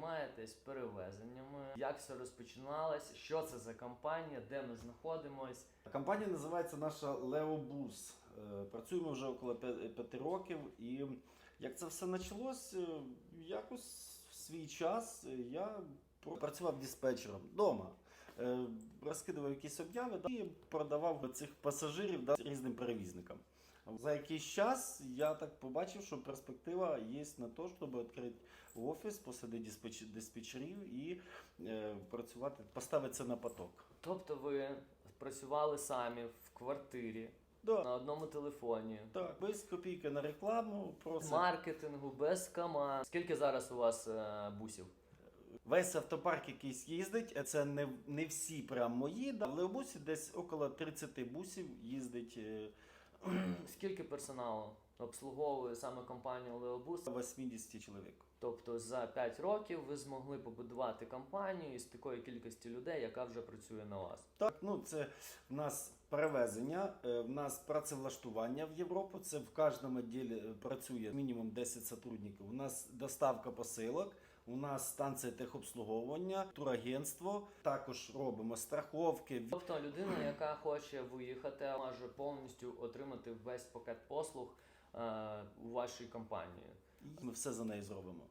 займаєтесь перевезеннями. Як все розпочиналось? Що це за компанія? Де ми знаходимось? Компанія називається наша Леобус. Працюємо вже около 5 років. І як це все почалось, е, якось в свій час я працював диспетчером вдома. Е, Розкидував якісь обяви і продавав цих пасажирів різним перевізникам. За якийсь час я так побачив, що перспектива є на те, щоб відкрити офіс, посадити диспетч- диспетчерів і е, працювати, поставити це на поток. Тобто ви працювали самі в квартирі Да. на одному телефоні. Так, без копійки на рекламу, просто Маркетингу, без команд. Скільки зараз у вас е, бусів? весь автопарк якийсь їздить, це не, не всі прям мої, але у бусі десь около 30 бусів їздить е, Скільки персоналу обслуговує саме компанію Леобус? 80 чоловік. Тобто за 5 років ви змогли побудувати компанію із такої кількості людей, яка вже працює на вас. Так, ну це в нас перевезення, е, в нас працевлаштування в Європу. Це в кожному відділі е, працює мінімум 10 сотрудників. У нас доставка посилок, у нас станція техобслуговування, турагентство. Також робимо страховки, Тобто людина, яка хоче виїхати, може повністю отримати весь пакет послуг е, у вашій компанії. Ми все за неї зробимо.